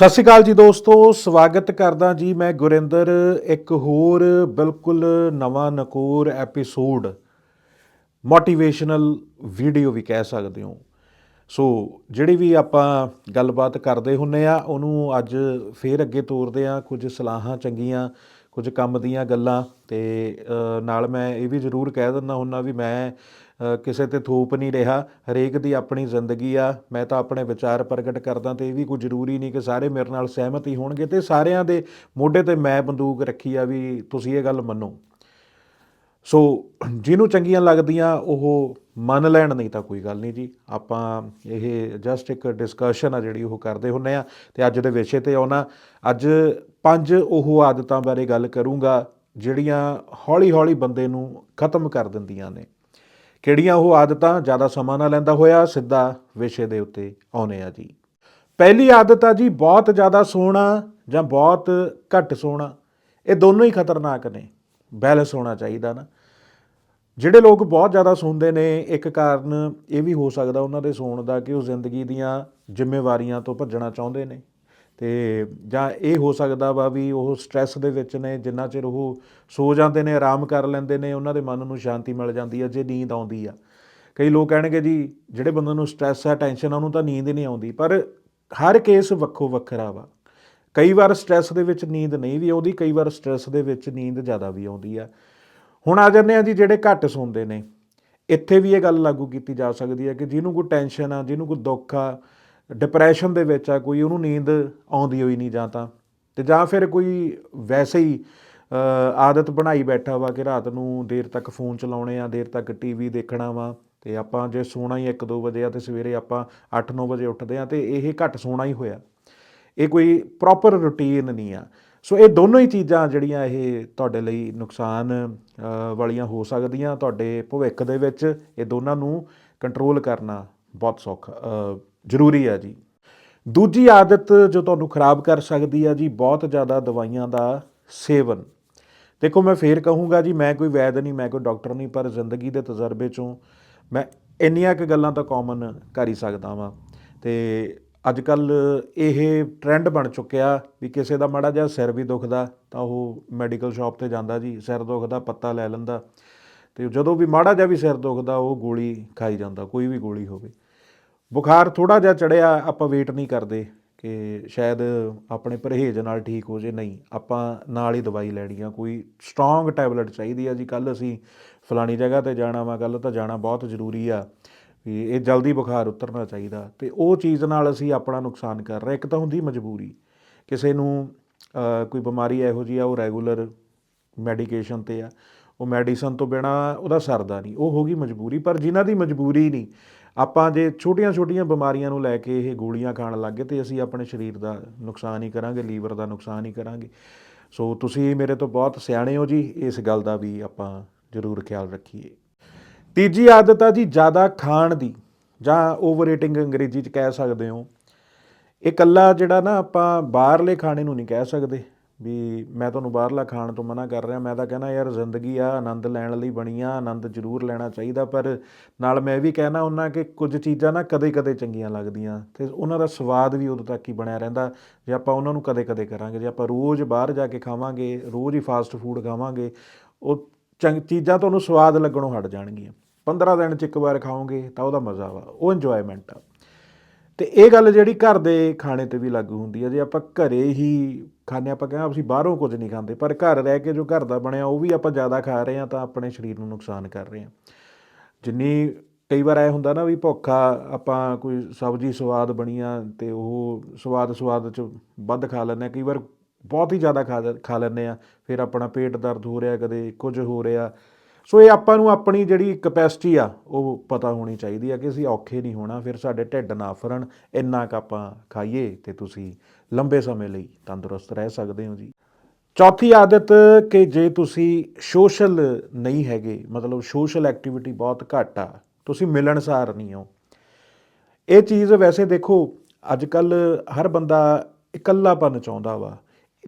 ਸਤਿ ਸ਼੍ਰੀ ਅਕਾਲ ਜੀ ਦੋਸਤੋ, ਸਵਾਗਤ ਕਰਦਾ ਜੀ ਮੈਂ ਗੁਰਿੰਦਰ, ਇੱਕ ਹੋਰ ਬਿਲਕੁਲ ਨਵਾਂ ਨਕੋਰ ਐਪੀਸੋਡ, ਮੋਟੀਵੇਸ਼ਨਲ ਵੀਡੀਓ ਵੀ ਕਹਿ ਸਕਦੇ ਹੋ। ਸੋ, ਜਿਹੜੀ ਵੀ ਆਪਾਂ ਗੱਲਬਾਤ ਕਰਦੇ ਹੁੰਨੇ ਆ, ਉਹਨੂੰ ਅੱਜ ਫੇਰ ਅੱਗੇ ਤੋਰਦੇ ਆ ਕੁਝ ਸਲਾਹਾਂ ਚੰਗੀਆਂ, ਕੁਝ ਕੰਮ ਦੀਆਂ ਗੱਲਾਂ, ਤੇ ਨਾਲ ਮੈਂ ਇਹ ਵੀ ਜ਼ਰੂਰ ਕਹਿ ਦਿੰਦਾ ਹੁੰਨਾ ਵੀ ਮੈਂ ਕਿਸੇ ਤੇ ਥੋਪ ਨਹੀਂ ਰਿਹਾ, ਹਰੇਕ ਦੀ ਆਪਣੀ ਜ਼ਿੰਦਗੀ ਆ, ਮੈਂ ਤਾਂ ਆਪਣੇ ਵਿਚਾਰ ਪ੍ਰਗਟ ਕਰਦਾ ਤੇ ਇਹ ਵੀ ਕੋਈ ਜ਼ਰੂਰੀ ਨਹੀਂ ਕਿ ਸਾਰੇ ਮੇਰੇ ਨਾਲ ਸਹਿਮਤ ਹੀ ਹੋਣਗੇ ਤੇ ਸਾਰਿਆਂ ਦੇ ਮੋਢੇ ਤੇ ਮੈਂ ਬੰਦੂਕ ਰੱਖੀ ਆ ਵੀ ਤੁਸੀਂ ਇਹ ਗੱਲ ਮੰਨੋ। ਸੋ ਜਿਹਨੂੰ ਚੰਗੀਆਂ ਲੱਗਦੀਆਂ, ਉਹ ਮੰਨ ਲੈਣ ਨਹੀਂ ਤਾਂ ਕੋਈ ਗੱਲ ਨਹੀਂ ਜੀ। ਆਪਾਂ ਇਹ ਜਸਟ ਇੱਕ ਡਿਸਕਸ਼ਨ ਆ ਜਿਹੜੀ ਉਹ ਕਰਦੇ ਹੁੰਨੇ ਆ ਤੇ ਅੱਜ ਦੇ ਵਿਸ਼ੇ ਤੇ ਆਉਣਾ। ਅੱਜ ਪੰਜ ਉਹ ਆਦਤਾਂ ਬਾਰੇ ਗੱਲ ਕਰੂੰਗਾ, ਜਿਹੜੀਆਂ ਹੌਲੀ-ਹੌਲੀ ਬੰਦੇ ਨੂੰ ਖਤਮ ਕਰ ਦਿੰਦੀਆਂ ਨੇ। ਕਿਹੜੀਆਂ ਉਹ ਆਦਤਾਂ ਜ਼ਿਆਦਾ ਸਮਾਂ ਨਾ ਲੈਂਦਾ ਹੋਇਆ? ਸਿੱਧਾ ਵਿਸ਼ੇ ਦੇ ਉੱਤੇ ਆਉਨੇ ਆ ਜੀ। ਪਹਿਲੀ ਆਦਤ ਆ ਜੀ, ਬਹੁਤ ਜ਼ਿਆਦਾ ਸੋਣਾ ਜਾਂ ਬਹੁਤ ਘੱਟ ਸੋਣਾ ਇਹ ਦੋਨੋਂ ਹੀ ਖਤਰਨਾਕ ਨੇ। ਬੈਲੈਂਸ ਹੋਣਾ ਚਾਹੀਦਾ ਨਾ। ਜਿਹੜੇ ਲੋਕ ਬਹੁਤ ਜ਼ਿਆਦਾ ਸੌਂਦੇ ਨੇ, ਇੱਕ ਕਾਰਨ ਇਹ ਵੀ ਹੋ ਸਕਦਾ ਉਹਨਾਂ ਦੇ ਸੌਣ ਦਾ ਕਿ ਉਹ ਜ਼ਿੰਦਗੀ ਦੀਆਂ ਜ਼ਿੰਮੇਵਾਰੀਆਂ ਤੋਂ ਭੱਜਣਾ ਚਾਹੁੰਦੇ ਨੇ। ਤੇ ਜਾਂ ਇਹ ਹੋ ਸਕਦਾ ਵਾ ਵੀ ਉਹ ਸਟ੍ਰੈਸ ਦੇ ਵਿੱਚ ਨੇ, ਜਿੰਨਾ ਚਿਰ ਉਹ ਸੋ ਜਾਂਦੇ ਨੇ, ਆਰਾਮ ਕਰ ਲੈਂਦੇ ਨੇ, ਉਹਨਾਂ ਦੇ ਮਨ ਨੂੰ ਸ਼ਾਂਤੀ ਮਿਲ ਜਾਂਦੀ ਹੈ ਜੇ ਨੀਂਦ ਆਉਂਦੀ ਆ। ਕਈ ਲੋਕ ਕਹਿਣਗੇ ਜੀ, ਜਿਹੜੇ ਬੰਦੇ ਨੂੰ ਸਟ੍ਰੈਸ ਆ ਟੈਨਸ਼ਨ ਆ, ਉਹਨੂੰ ਤਾਂ ਨੀਂਦ ਨਹੀਂ ਆਉਂਦੀ, ਪਰ ਹਰ ਕੇਸ ਵੱਖੋ ਵੱਖਰਾ ਵਾ। ਕਈ ਵਾਰ ਸਟ੍ਰੈਸ ਦੇ ਵਿੱਚ ਨੀਂਦ ਨਹੀਂ ਵੀ ਆਉਂਦੀ, ਕਈ ਵਾਰ ਸਟ੍ਰੈਸ ਦੇ ਵਿੱਚ ਨੀਂਦ ਜ਼ਿਆਦਾ ਵੀ ਆਉਂਦੀ ਆ। ਹੁਣ ਆ ਜਾਂਦੇ ਆ ਜੀ, ਜਿਹੜੇ ਘੱਟ ਸੌਂਦੇ ਨੇ। ਇੱਥੇ ਵੀ ਇਹ ਗੱਲ ਲਾਗੂ ਕੀਤੀ ਜਾ ਸਕਦੀ ਹੈ ਕਿ ਜਿਹਨੂੰ ਕੋਈ ਟੈਨਸ਼ਨ ਆ, ਜਿਹਨੂੰ ਕੋਈ ਦੁੱਖ ਆ ਡਿਪਰੈਸ਼ਨ ਦੇ ਵਿੱਚ ਆ, ਕੋਈ ਉਹਨੂੰ ਨੀਂਦ ਆਉਂਦੀ ਹੋਈ ਨਹੀਂ ਜਾਂ ਤਾਂ। ਤੇ ਜਾਂ ਫਿਰ ਕੋਈ ਵੈਸੇ ਹੀ ਆਦਤ ਬਣਾਈ ਬੈਠਾ ਵਾ ਕਿ ਰਾਤ ਨੂੰ ਦੇਰ ਤੱਕ ਫੋਨ ਚਲਾਉਣੇ ਆ, ਦੇਰ ਤੱਕ ਟੀਵੀ ਦੇਖਣਾ ਵਾ। ਤੇ ਆਪਾਂ ਜੇ ਸੋਣਾ ਹੀ 1-2 ਵਜੇ ਆ ਤੇ ਸਵੇਰੇ ਆਪਾਂ 8-9 ਵਜੇ ਉੱਠਦੇ ਆ ਤੇ ਇਹ ਘੱਟ ਸੋਣਾ ਹੀ ਹੋਇਆ। ਇਹ ਕੋਈ ਪ੍ਰੋਪਰ ਰੁਟੀਨ ਨਹੀਂ ਆ। ਸੋ ਇਹ ਦੋਨੋਂ ਹੀ ਚੀਜ਼ਾਂ ਜਿਹੜੀਆਂ ਇਹ ਤੁਹਾਡੇ ਲਈ ਨੁਕਸਾਨ ਵਾਲੀਆਂ ਹੋ ਸਕਦੀਆਂ। ਤੁਹਾਡੇ ਭਵਿੱਖ ਦੇ ਵਿੱਚ ਇਹ ਦੋਨਾਂ ਨੂੰ ਕੰਟਰੋਲ ਕਰਨਾ ਬਹੁਤ ਸੌਖਾ ਜ਼ਰੂਰੀ ਆ ਜੀ। ਦੂਜੀ ਆਦਤ ਜੋ ਤੁਹਾਨੂੰ ਖਰਾਬ ਕਰ ਸਕਦੀ ਆ ਜੀ, ਬਹੁਤ ਜ਼ਿਆਦਾ ਦਵਾਈਆਂ ਦਾ ਸੇਵਨ। ਦੇਖੋ, ਮੈਂ ਫੇਰ ਕਹੂੰਗਾ ਜੀ, ਮੈਂ ਕੋਈ ਵੈਦ ਨਹੀਂ, ਮੈਂ ਕੋਈ ਡਾਕਟਰ ਨਹੀਂ, ਪਰ ਜ਼ਿੰਦਗੀ ਦੇ ਤਜਰਬੇ ਚੋਂ ਮੈਂ ਇੰਨੀਆਂ ਕੁ ਗੱਲਾਂ ਤਾਂ ਕਾਮਨ ਕਰ ਹੀ ਸਕਦਾ ਵਾਂ। ਤੇ ਅੱਜ ਕੱਲ ਇਹ ਟ੍ਰੈਂਡ ਬਣ ਚੁੱਕਿਆ ਵੀ ਕਿਸੇ ਦਾ ਮਾੜਾ ਜਿਹਾ ਸਿਰ ਵੀ ਦੁਖਦਾ, ਤਾਂ ਉਹ ਮੈਡੀਕਲ ਸ਼ਾਪ ਤੇ ਜਾਂਦਾ ਜੀ, ਸਿਰ ਦੁਖਦਾ, ਪੱਤਾ ਲੈ ਲੈਂਦਾ। ਤੇ ਜਦੋਂ ਵੀ ਮਾੜਾ ਜਿਹਾ ਵੀ ਸਿਰ ਦੁਖਦਾ, ਉਹ ਗੋਲੀ ਖਾਈ ਜਾਂਦਾ, ਕੋਈ ਵੀ ਗੋਲੀ ਹੋਵੇ। ਬੁਖਾਰ ਥੋੜਾ ਜਿਹਾ ਚੜਿਆ ਆਪਾਂ ਵੇਟ ਨਹੀਂ ਕਰਦੇ ਕਿ ਸ਼ਾਇਦ ਆਪਣੇ ਪਰਹੇਜ਼ ਨਾਲ ਠੀਕ ਹੋ ਜੇ। ਨਹੀਂ, ਆਪਾਂ ਨਾਲ ਹੀ ਦਵਾਈ ਲੈਣੀ ਆ। ਕੋਈ ਸਟਰੋਂਗ ਟੈਬਲੇਟ ਚਾਹੀਦੀ ਆ ਜੀ। ਕੱਲ ਅਸੀਂ ਫਲਾਣੀ ਜਗ੍ਹਾ ਤੇ ਜਾਣਾ ਵਾ ਕੱਲ ਤਾਂ ਜਾਣਾ ਬਹੁਤ ਜ਼ਰੂਰੀ ਆ ਵੀ ਇਹ ਜਲਦੀ ਬੁਖਾਰ ਉਤਰਨਾ ਚਾਹੀਦਾ। ਤੇ ਉਹ ਚੀਜ਼ ਨਾਲ ਅਸੀਂ ਆਪਣਾ ਨੁਕਸਾਨ ਕਰ ਰਹੇ। ਇੱਕ ਤਾਂ ਹੁੰਦੀ ਮਜਬੂਰੀ। ਕਿਸੇ ਨੂੰ ਕੋਈ ਬਿਮਾਰੀ ਇਹੋ ਜਿਹੀ ਆ, ਉਹ ਰੈਗੂਲਰ ਮੈਡੀਕੇਸ਼ਨ ਤੇ ਆ। ਉਹ ਮੈਡੀਸਨ ਤੋਂ ਬਿਨਾ ਉਹਦਾ ਸਰਦਾ ਨਹੀਂ। ਉਹ ਹੋ ਗਈ ਮਜਬੂਰੀ। ਪਰ ਜਿਨ੍ਹਾਂ ਦੀ ਮਜਬੂਰੀ ਨਹੀਂ ਆਪਾਂ ਜੇ ਛੋਟੀਆਂ-ਛੋਟੀਆਂ ਬਿਮਾਰੀਆਂ ਨੂੰ ਲੈ ਕੇ ਇਹ ਗੋਲੀਆਂ ਖਾਣ ਲੱਗੇ ਤੇ ਅਸੀਂ ਆਪਣੇ ਸਰੀਰ ਦਾ ਨੁਕਸਾਨ ਹੀ ਕਰਾਂਗੇ, ਲੀਵਰ ਦਾ ਨੁਕਸਾਨ ਹੀ ਕਰਾਂਗੇ। ਸੋ ਤੁਸੀਂ ਮੇਰੇ ਤੋਂ ਬਹੁਤ ਸਿਆਣੇ ਹੋ ਜੀ, ਇਸ ਗੱਲ ਦਾ ਵੀ ਆਪਾਂ ਜ਼ਰੂਰ ਖਿਆਲ ਰੱਖੀਏ। ਤੀਜੀ ਆਦਤ ਆ ਜੀ ਜ਼ਿਆਦਾ ਖਾਣ ਦੀ, ਜਾਂ ਓਵਰ ਈਟਿੰਗ ਅੰਗਰੇਜ਼ੀ ਚ ਕਹਿ ਸਕਦੇ ਹੋ। ਇਹ ਇਕੱਲਾ ਜਿਹੜਾ ਨਾ ਆਪਾਂ ਬਾਹਰਲੇ ਖਾਣੇ ਨੂੰ ਨਹੀਂ ਕਹਿ ਸਕਦੇ। ਵੀ ਮੈਂ ਤੁਹਾਨੂੰ ਬਾਹਰਲਾ ਖਾਣ ਤੋਂ ਮਨਾ ਕਰ ਰਿਹਾ, ਮੈਂ ਤਾਂ ਕਹਿੰਦਾ ਯਾਰ ਜ਼ਿੰਦਗੀ ਆ, ਆਨੰਦ ਲੈਣ ਲਈ ਬਣੀ ਆ, ਆਨੰਦ ਜ਼ਰੂਰ ਲੈਣਾ ਚਾਹੀਦਾ, ਪਰ ਨਾਲ ਮੈਂ ਇਹ ਵੀ ਕਹਿਣਾ ਉਹਨਾਂ ਕਿ ਕੁਝ ਚੀਜ਼ਾਂ ਨਾ ਕਦੇ-ਕਦੇ ਚੰਗੀਆਂ ਲੱਗਦੀਆਂ ਤੇ ਉਹਨਾਂ ਦਾ ਸਵਾਦ ਵੀ ਉਦੋਂ ਤੱਕ ਹੀ ਬਣਿਆ ਰਹਿੰਦਾ, ਜੇ ਆਪਾਂ ਉਹਨਾਂ ਨੂੰ ਕਦੇ-ਕਦੇ ਕਰਾਂਗੇ, ਜੇ ਆਪਾਂ ਰੋਜ਼ ਬਾਹਰ ਜਾ ਕੇ ਖਾਵਾਂਗੇ, ਰੋਜ਼ ਹੀ ਫਾਸਟ ਫੂਡ ਖਾਵਾਂਗੇ, ਉਹ ਚੰਗ, ਚੀਜ਼ਾਂ ਤੁਹਾਨੂੰ ਸਵਾਦ ਲੱਗਣੋਂ ਹਟ ਜਾਣਗੀਆਂ। 15 ਦਿਨ ਚ ਇੱਕ ਵਾਰ ਖਾਓਗੇ ਤਾਂ ਉਹਦਾ ਮਜ਼ਾ ਵਾ, ਉਹ ਇੰਜੋਇਮੈਂਟ ਆ। ਤੇ ਇਹ ਗੱਲ ਜਿਹੜੀ ਘਰ ਦੇ ਖਾਣੇ ਤੇ ਵੀ ਲਾਗੂ ਹੁੰਦੀ ਹੈ ਜੇ ਆਪਾਂ ਘਰੇ ਹੀ ਖਾਣੇ ਆਪਾਂ ਕਹਿੰਦੇ ਅਸੀਂ ਬਾਹਰੋਂ ਕੁਝ ਨਹੀਂ ਖਾਂਦੇ, ਪਰ ਘਰ ਰਹਿ ਕੇ ਜੋ ਘਰ ਦਾ ਬਣਿਆ, ਉਹ ਵੀ ਆਪਾਂ ਜ਼ਿਆਦਾ ਖਾ ਰਹੇ ਹਾਂ ਤਾਂ ਆਪਣੇ ਸਰੀਰ ਨੂੰ ਨੁਕਸਾਨ ਕਰ ਰਹੇ ਹਾਂ। ਜਿੰਨੀ ਕਈ ਵਾਰ ਐ ਹੁੰਦਾ ਨਾ ਵੀ ਭੁੱਖਾ ਆਪਾਂ ਕੋਈ ਸਬਜ਼ੀ ਸਵਾਦ ਬਣੀ ਆ ਤੇ ਉਹ ਸਵਾਦ ਸਵਾਦ ਚ ਵੱਧ ਖਾ ਲੈਂਦੇ ਆ ਕਈ ਵਾਰ ਬਹੁਤ ਹੀ ਜ਼ਿਆਦਾ ਖਾ ਖਾ ਲੈਂਦੇ ਆ ਫਿਰ ਆਪਣਾ ਪੇਟ ਦਰਦ ਹੋ ਰਿਹਾ, ਕਦੇ ਕੁਝ ਹੋ ਰਿਹਾ ਸੋ ਇਹ ਆਪਾਂ ਨੂੰ ਆਪਣੀ ਜਿਹੜੀ ਕਪੈਸਿਟੀ ਆ, ਉਹ ਪਤਾ ਹੋਣੀ ਚਾਹੀਦੀ ਆ ਕਿ ਅਸੀਂ ਔਖੇ ਨਹੀਂ ਹੋਣਾ, ਫਿਰ ਸਾਡੇ ਢਿੱਡ ਨਾ ਫਰਨ ਇੰਨਾ ਕੁ ਆਪਾਂ ਖਾਈਏ ਤੇ ਤੁਸੀਂ ਲੰਬੇ ਸਮੇਂ ਲਈ ਤੰਦਰੁਸਤ ਰਹਿ ਸਕਦੇ ਹੋ ਜੀ। ਚੌਥੀ ਆਦਤ ਕਿ ਜੇ ਤੁਸੀਂ ਸੋਸ਼ਲ ਨਹੀਂ ਹੈਗੇ, ਮਤਲਬ ਸੋਸ਼ਲ ਐਕਟੀਵਿਟੀ ਬਹੁਤ ਘੱਟ ਆ, ਤੁਸੀਂ ਮਿਲਣਸਾਰ ਨਹੀਂ ਹੋ। ਇਹ ਚੀਜ਼ ਵੈਸੇ ਦੇਖੋ ਅੱਜ ਕੱਲ ਹਰ ਬੰਦਾ ਇਕੱਲਾਪਨ ਚਾਹੁੰਦਾ ਵਾ,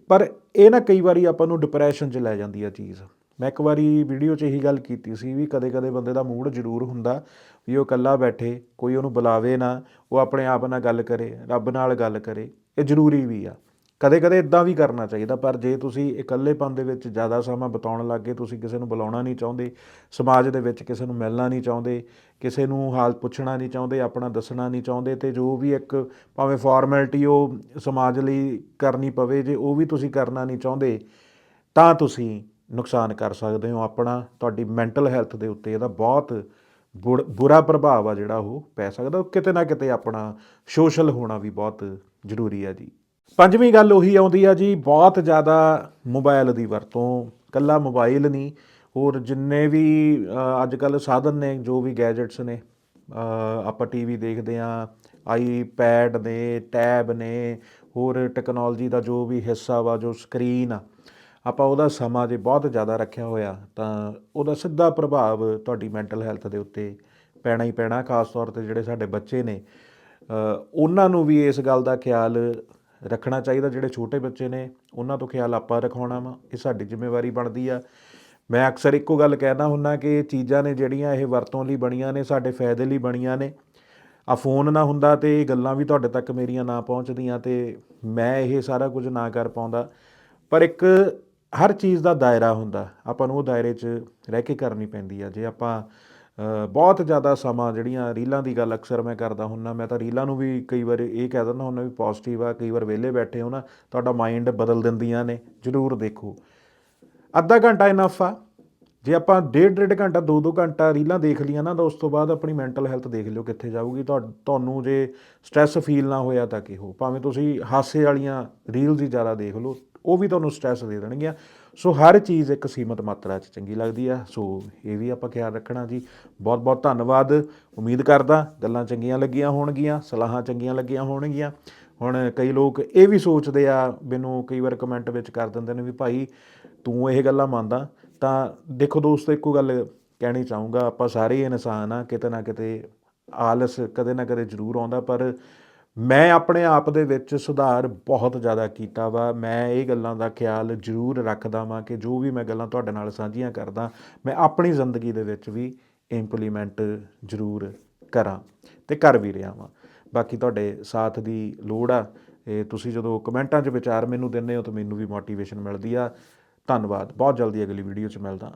ਪਰ ਇਹ ਨਾ ਕਈ ਵਾਰੀ ਆਪਾਂ ਨੂੰ ਡਿਪਰੈਸ਼ਨ 'ਚ ਲੈ ਜਾਂਦੀ ਆ ਚੀਜ਼। ਮੈਂ ਇੱਕ ਵਾਰੀ ਵੀਡੀਓ 'ਚ ਇਹੀ ਗੱਲ ਕੀਤੀ ਸੀ ਵੀ ਕਦੇ-ਕਦੇ ਬੰਦੇ ਦਾ ਮੂਡ ਜ਼ਰੂਰ ਹੁੰਦਾ ਵੀ ਉਹ ਇਕੱਲਾ ਬੈਠੇ, ਕੋਈ ਉਹਨੂੰ ਬੁਲਾਵੇ ਨਾ, ਉਹ ਆਪਣੇ ਆਪ ਨਾਲ ਗੱਲ ਕਰੇ, ਰੱਬ ਨਾਲ ਗੱਲ ਕਰੇ, ਇਹ ਜ਼ਰੂਰੀ ਵੀ ਆ। ਕਦੇ ਕਦੇ ਇਦਾਂ ਵੀ ਕਰਨਾ ਚਾਹੀਦਾ, ਪਰ ਜੇ ਤੁਸੀਂ ਇਕੱਲੇਪਨ ਦੇ ਵਿੱਚ ਜ਼ਿਆਦਾ ਸਮਾਂ ਬਿਤਾਉਣ ਲੱਗੇ ਤੁਸੀਂ ਕਿਸੇ ਨੂੰ ਬੁਲਾਉਣਾ ਨਹੀਂ ਚਾਹੁੰਦੇ, ਸਮਾਜ ਦੇ ਵਿੱਚ ਕਿਸੇ ਨੂੰ ਮਿਲਣਾ ਨਹੀਂ ਚਾਹੁੰਦੇ, ਕਿਸੇ ਨੂੰ ਹਾਲ ਪੁੱਛਣਾ ਨਹੀਂ ਚਾਹੁੰਦੇ, ਆਪਣਾ ਦੱਸਣਾ ਨਹੀਂ ਚਾਹੁੰਦੇ, ਤੇ ਜੋ ਵੀ ਇੱਕ ਭਾਵੇਂ ਫਾਰਮੈਲਿਟੀ ਉਹ ਸਮਾਜ ਲਈ ਕਰਨੀ ਪਵੇ, ਜੇ ਉਹ ਵੀ ਤੁਸੀਂ ਕਰਨਾ ਨਹੀਂ ਚਾਹੁੰਦੇ, ਤਾਂ ਤੁਸੀਂ ਨੁਕਸਾਨ ਕਰ ਸਕਦੇ ਹੋ ਆਪਣਾ ਤੁਹਾਡੀ ਮੈਂਟਲ ਹੈਲਥ ਦੇ ਉੱਤੇ ਇਹਦਾ ਬਹੁਤ ਬੁੜ- ਬੁਰਾ ਪ੍ਰਭਾਵ ਆ ਜਿਹੜਾ ਉਹ ਪੈ ਸਕਦਾ ਕਿਤੇ ਨਾ ਕਿਤੇ ਆਪਣਾ ਸੋਸ਼ਲ ਹੋਣਾ ਵੀ ਬਹੁਤ ਜ਼ਰੂਰੀ ਆ ਜੀ। ਪੰਜਵੀਂ ਗੱਲ ਉਹੀ ਆਉਂਦੀ ਆ ਜੀ ਬਹੁਤ ਜ਼ਿਆਦਾ ਮੋਬਾਈਲ ਦੀ ਵਰਤੋਂ ਕੱਲਾ ਮੋਬਾਈਲ ਨਹੀਂ ਹੋਰ ਜਿੰਨੇ ਵੀ ਅੱਜ ਕੱਲ ਸਾਧਨ ਨੇ ਜੋ ਵੀ ਗੈਜਟਸ ਨੇ ਅ, ਆਪਾਂ ਟੀਵੀ ਦੇਖਦੇ ਆ ਆਈਪੈਡ ਨੇ ਟੈਬ ਨੇ ਹੋਰ ਟੈਕਨੋਲੋਜੀ ਦਾ ਜੋ ਵੀ ਹਿੱਸਾ ਵਾ ਜੋ ਸਕਰੀਨ ਆ ਆਪਾਂ ਉਹਦਾ ਸਮਾਂ ਜੇ ਬਹੁਤ ਜ਼ਿਆਦਾ ਰੱਖਿਆ ਹੋਇਆ, ਤਾਂ ਉਹਦਾ ਸਿੱਧਾ ਪ੍ਰਭਾਵ ਤੁਹਾਡੀ ਮੈਂਟਲ ਹੈਲਥ ਦੇ ਉੱਤੇ ਪੈਣਾ ਹੀ ਪੈਣਾ, ਖਾਸ ਤੌਰ ਤੇ ਜਿਹੜੇ ਸਾਡੇ ਬੱਚੇ ਨੇ। ਉਹਨਾਂ ਨੂੰ ਵੀ ਇਸ ਗੱਲ ਦਾ ਖਿਆਲ ਰੱਖਣਾ ਚਾਹੀਦਾ, ਜਿਹੜੇ ਛੋਟੇ ਬੱਚੇ ਨੇ, ਉਹਨਾਂ ਤੋਂ ਖਿਆਲ ਆਪਾਂ ਰਖਾਉਣਾ ਵਾ, ਇਹ ਸਾਡੀ ਜ਼ਿੰਮੇਵਾਰੀ ਬਣਦੀ ਆ। ਮੈਂ ਅਕਸਰ ਇੱਕੋ ਗੱਲ ਕਹਿਣਾ ਹੁੰਨਾ ਕਿ ਇਹ ਚੀਜ਼ਾਂ ਨੇ ਜਿਹੜੀਆਂ ਇਹ ਵਰਤੋਂ ਲਈ ਬਣੀਆਂ ਨੇ, ਸਾਡੇ ਫਾਇਦੇ ਲਈ ਬਣੀਆਂ ਨੇ। ਆ ਫੋਨ ਨਾ ਹੁੰਦਾ ਤੇ ਇਹ ਗੱਲਾਂ ਵੀ ਤੁਹਾਡੇ ਤੱਕ ਮੇਰੀਆਂ ਨਾ ਪਹੁੰਚਦੀਆਂ ਤੇ ਮੈਂ ਇਹ ਸਾਰਾ ਕੁਝ ਨਾ ਕਰ ਪਾਉਂਦਾ। ਪਰ ਇੱਕ ਹਰ ਚੀਜ਼ ਦਾ ਦਾਇਰਾ ਹੁੰਦਾ। ਆਪਾਂ ਨੂੰ ਉਹ ਦਾਇਰੇ 'ਚ ਰਹਿ ਕੇ ਕਰਨੀ ਪੈਂਦੀ ਆ। ਜੇ ਆਪਾਂ ਬਹੁਤ ਜ਼ਿਆਦਾ ਸਮਾਂ ਜਿਹੜੀਆਂ ਰੀਲਾਂ ਦੀ ਗੱਲ ਅਕਸਰ ਮੈਂ ਕਰਦਾ ਹੁੰਨਾ, ਮੈਂ ਤਾਂ ਰੀਲਾਂ ਨੂੰ ਵੀ ਕਈ ਵਾਰ ਇਹ ਕਹਿ ਦਿੰਦਾ ਹੁੰਨਾ ਵੀ ਪੋਜ਼ਿਟਿਵ ਆ, ਕਈ ਵਾਰ ਵਿਹਲੇ ਬੈਠੇ ਹੋ ਨਾ, ਤੁਹਾਡਾ ਮਾਈਂਡ ਬਦਲ ਦਿੰਦੀਆਂ ਨੇ। ਜ਼ਰੂਰ ਦੇਖੋ। ਅੱਧਾ ਘੰਟਾ ਇਨਫ ਆ। ਜੇ ਆਪਾਂ ਡੇਢ ਡੇਢ ਘੰਟਾ, ਦੋ ਦੋ ਘੰਟਾ ਰੀਲਾਂ ਦੇਖ ਲੀਆਂ ਨਾ, ਤਾਂ ਉਸ ਤੋਂ ਬਾਅਦ ਆਪਣੀ ਮੈਂਟਲ ਹੈਲਥ ਦੇਖ ਲਿਓ ਕਿੱਥੇ ਜਾਊਗੀ। ਤੁਹਾ- ਤੁਹਾਨੂੰ ਜੇ ਸਟ੍ਰੈਸ ਫੀਲ ਨਾ ਹੋਇਆ ਤਾਂ ਕੀ ਹੋ ਭਾਵੇਂ ਤੁਸੀਂ ਹਾਸੇ ਵਾਲੀਆਂ ਰੀਲਸ ਹੀ ਜ਼ਿਆਦਾ ਦੇਖ ਲਓ। ਉਹ ਵੀ ਤੁਹਾਨੂੰ ਸਟ੍ਰੈਸ ਦੇ ਦੇਣਗੀਆਂ। ਸੋ ਹਰ ਚੀਜ਼ ਇੱਕ ਸੀਮਤ ਮਾਤਰਾ 'ਚ ਚੰਗੀ ਲੱਗਦੀ ਆ। ਸੋ ਇਹ ਵੀ ਆਪਾਂ ਖਿਆਲ ਰੱਖਣਾ ਜੀ। ਬਹੁਤ ਬਹੁਤ ਧੰਨਵਾਦ। ਉਮੀਦ ਕਰਦਾ ਗੱਲਾਂ ਚੰਗੀਆਂ ਲੱਗੀਆਂ ਹੋਣਗੀਆਂ, ਸਲਾਹਾਂ ਚੰਗੀਆਂ ਲੱਗੀਆਂ ਹੋਣਗੀਆਂ। ਹੁਣ ਕਈ ਲੋਕ ਇਹ ਵੀ ਸੋਚਦੇ ਆ, ਮੈਨੂੰ ਕਈ ਵਾਰ ਕਮੈਂਟ ਵਿੱਚ ਕਰ ਦਿੰਦੇ ਨੇ ਵੀ ਭਾਈ ਤੂੰ ਇਹ ਗੱਲਾਂ ਮੰਨਦਾ। ਤਾਂ ਦੇਖੋ ਦੋਸਤੋ, ਇੱਕੋ ਗੱਲ ਕਹਿਣੀ ਚਾਹੂੰਗਾ। ਆਪਾਂ ਸਾਰੇ ਇਨਸਾਨ ਆ, ਕਿਤੇ ਨਾ ਕਿਤੇ ਆਲਸ ਕਦੇ ਨਾ ਕਦੇ ਜ਼ਰੂਰ ਆਉਂਦਾ, ਪਰ ਮੈਂ ਆਪਣੇ ਆਪ ਦੇ ਵਿੱਚ ਸੁਧਾਰ ਬਹੁਤ ਜ਼ਿਆਦਾ ਕੀਤਾ ਵਾ। ਮੈਂ ਇਹ ਗੱਲਾਂ ਦਾ ਖਿਆਲ ਜ਼ਰੂਰ ਰੱਖਦਾ ਵਾਂ ਕਿ ਜੋ ਵੀ ਮੈਂ ਗੱਲਾਂ ਤੁਹਾਡੇ ਨਾਲ ਸਾਂਝੀਆਂ ਕਰਦਾ, ਮੈਂ ਆਪਣੀ ਜ਼ਿੰਦਗੀ ਦੇ ਵਿੱਚ ਵੀ ਇੰਪਲੀਮੈਂਟ ਜ਼ਰੂਰ ਕਰਾਂ ਤੇ ਕਰ ਵੀ ਰਿਹਾ ਵਾਂ। ਬਾਕੀ ਤੁਹਾਡੇ ਸਾਥ ਦੀ ਲੋੜ ਆ, ਇਹ ਤੁਸੀਂ ਜਦੋਂ ਕਮੈਂਟਾਂ 'ਚ ਵਿਚਾਰ ਮੈਨੂੰ ਦਿੰਦੇ ਹੋ ਤਾਂ ਮੈਨੂੰ ਵੀ ਮੋਟੀਵੇਸ਼ਨ ਮਿਲਦੀ ਆ। ਧੰਨਵਾਦ। ਬਹੁਤ ਜਲਦੀ ਅਗਲੀ ਵੀਡੀਓ 'ਚ ਮਿਲਦਾ